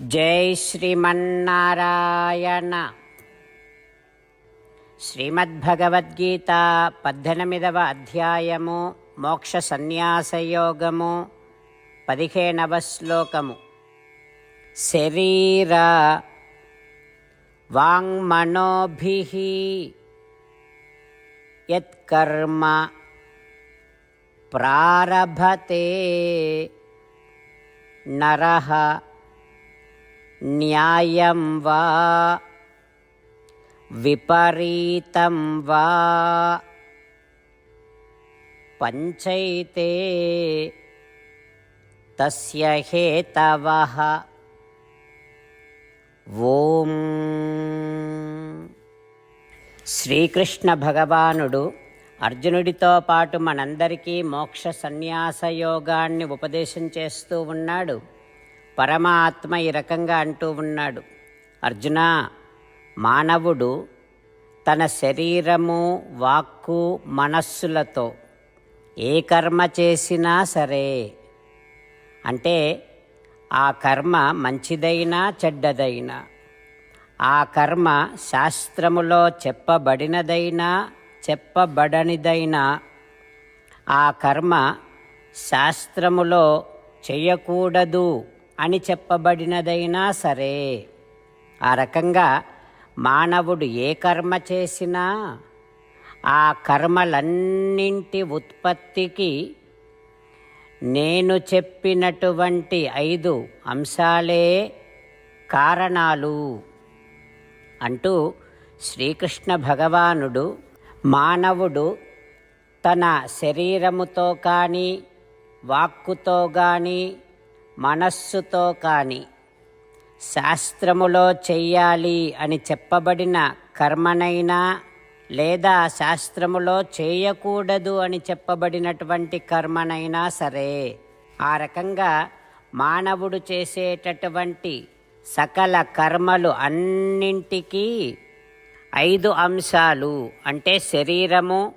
జై శ్రీమన్నారాయణ. శ్రీమద్భగవద్గీత పద్దెనిమిదవ అధ్యాయము మోక్ష సన్యాసయోగము పదిహేనవ శ్లోకము. శరీర వాంగ్మనోభి యత్కర్మ ప్రారభతే నరహ న్యాయం వా? విపరీతం వా? పంచైతే తస్య హేతవ. ఓం. శ్రీకృష్ణ భగవానుడు అర్జునుడితో పాటు మనందరికీ మోక్ష సన్యాస యోగాన్ని ఉపదేశం చేస్తూ ఉన్నాడు. పరమాత్మ ఈ రకంగా అంటూ ఉన్నాడు. అర్జున మానవుడు తన శరీరము వాక్కు మనస్సులతో ఏ కర్మ చేసినా సరే అంటే ఆ కర్మ మంచిదైనా చెడ్డదైనా ఆ కర్మ శాస్త్రములో చెప్పబడినదైనా చెప్పబడనిదైనా ఆ కర్మ శాస్త్రములో చేయకూడదు అని చెప్పబడినదైనా సరే ఆ రకంగా మానవుడు ఏ కర్మ చేసినా ఆ కర్మలన్నింటి ఉత్పత్తికి నేను చెప్పినటువంటి ఐదు అంశాలే కారణాలు అంటూ శ్రీకృష్ణ భగవానుడు మానవుడు తన శరీరముతో కానీ వాక్కుతో కానీ మనస్సుతో కానీ శాస్త్రములో చెయ్యాలి అని చెప్పబడిన కర్మనైనా లేదా శాస్త్రములో చేయకూడదు అని చెప్పబడినటువంటి కర్మనైనా సరే ఆ రకంగా మానవుడు చేసేటటువంటి సకల కర్మలు అన్నింటికీ ఐదు అంశాలు. అంటే శరీరము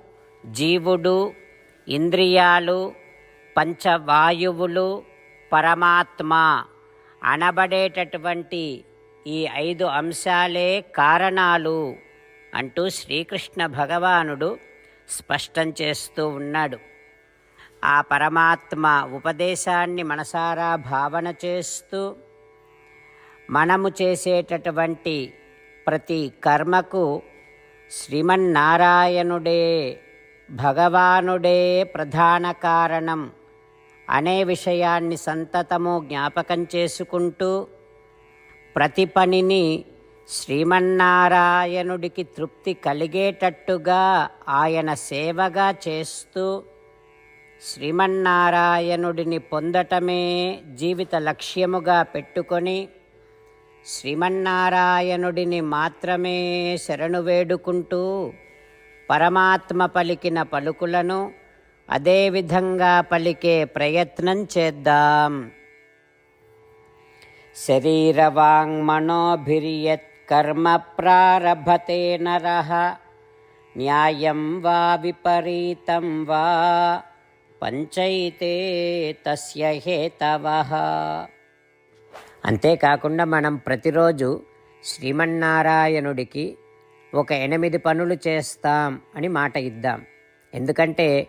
జీవుడు ఇంద్రియాలు పంచవాయువులు పరమాత్మ అనబడేటటువంటి ఈ ఐదు అంశాలే కారణాలు అంటూ శ్రీకృష్ణ భగవానుడు స్పష్టం చేస్తూ ఉన్నాడు. ఆ పరమాత్మ ఉపదేశాన్ని మనసారా భావన చేస్తూ మనము చేసేటటువంటి ప్రతి కర్మకు శ్రీమన్నారాయణుడే భగవానుడే ప్రధాన కారణం అనే విషయాన్ని సంతతము జ్ఞాపకం చేసుకుంటూ ప్రతి పనిని శ్రీమన్నారాయణుడికి తృప్తి కలిగేటట్టుగా ఆయన సేవగా చేస్తూ శ్రీమన్నారాయణుడిని పొందటమే జీవిత లక్ష్యముగా పెట్టుకొని శ్రీమన్నారాయణుడిని మాత్రమే శరణు వేడుకుంటూ పరమాత్మ పలికిన పలుకులను అదేవిధంగా పలికే ప్రయత్నం చేద్దాం. శరీరవాంగ్మనోభిర్యత్ కర్మ ప్రారభతే నర న్యాయం వా విపరీతం వా పంచైతే తస్య హేతవః. అంతేకాకుండా మనం ప్రతిరోజు శ్రీమన్నారాయణుడికి ఒక ఎనిమిది పనులు చేస్తాం అని మాట ఇద్దాం. ఎందుకంటే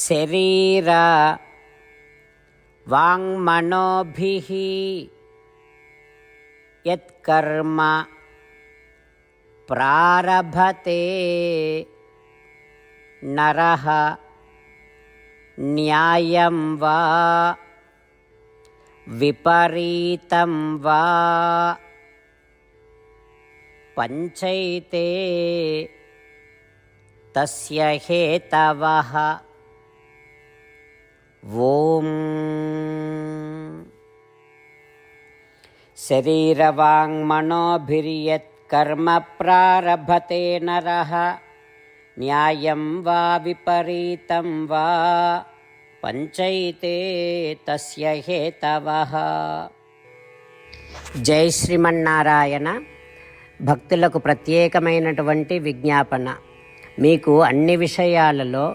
శరీర వాङ्मनोभिः यत्कर्म प्रारभते नरः न्यायं वा विपरीतं वा पञ्चैते तस्य हेतवः ఓం శరీరవాంగ్మనోభిర్యత్కర్మ ప్రారభతే నర న్యాయం వా విపరీతం వా పంచైతే తస్య హేతవ. జై శ్రీమన్నారాయణ. భక్తులకు ప్రత్యేకమైనటువంటి విజ్ఞాపన. మీకు అన్ని విషయాలలో